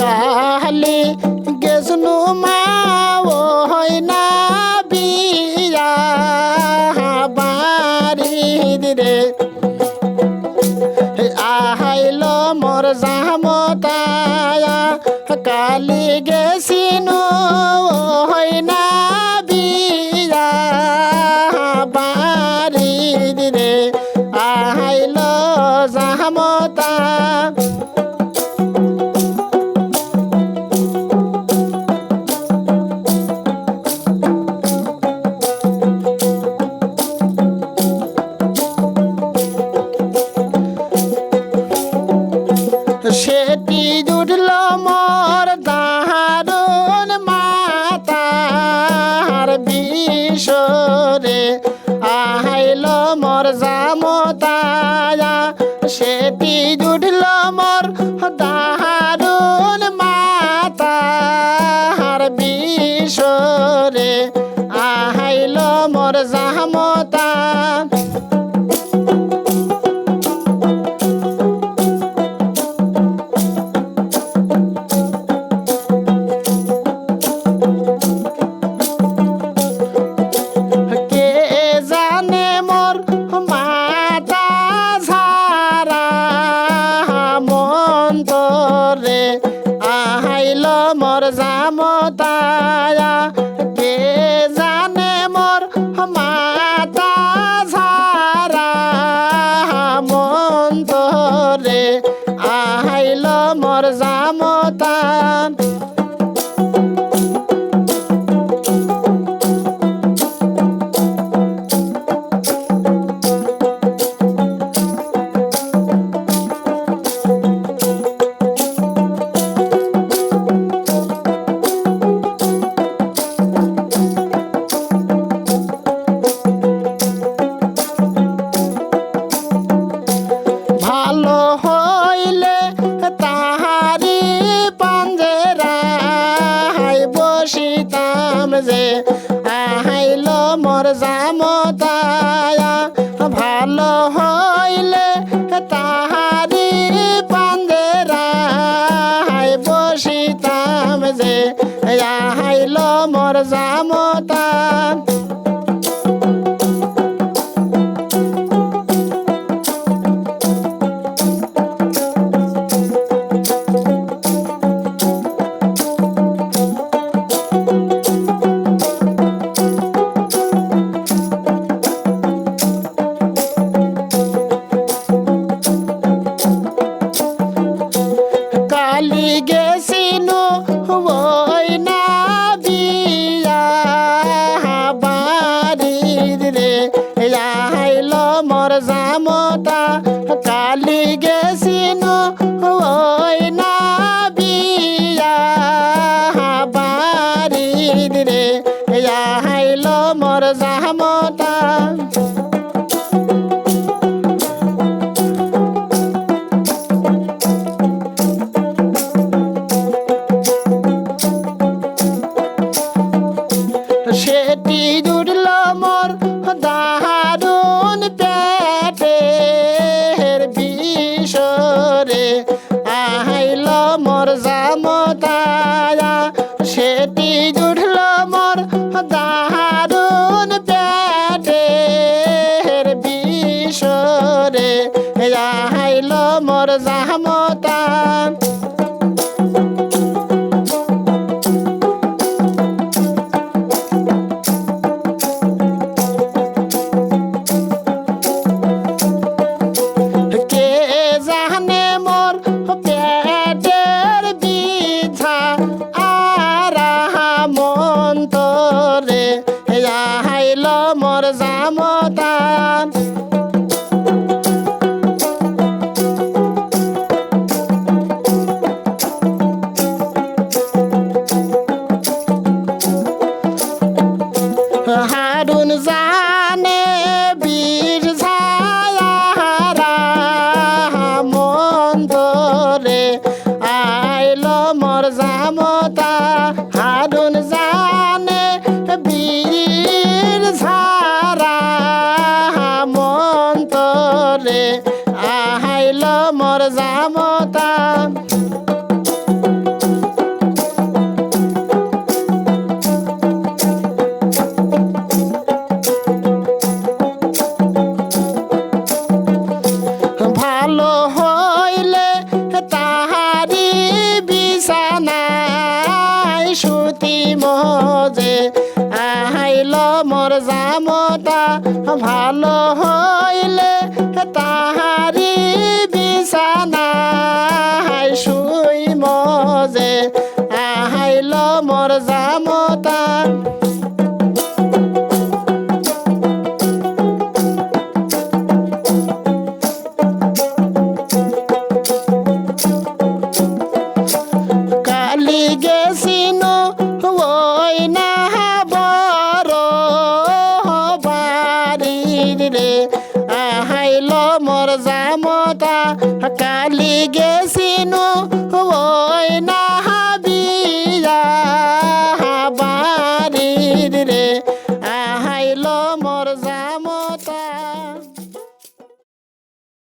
কাহালে গেছনু মা ও হয় না বিয়া সেটি জুড়ল মর দাহারুন মাতার বিষরে আহাইল মর জামতায়া সেটি জুড়ল করে i'm তুতি মহজে আহাইল মোর জামতা ভালো হইলে তা tigezinu, oh, na.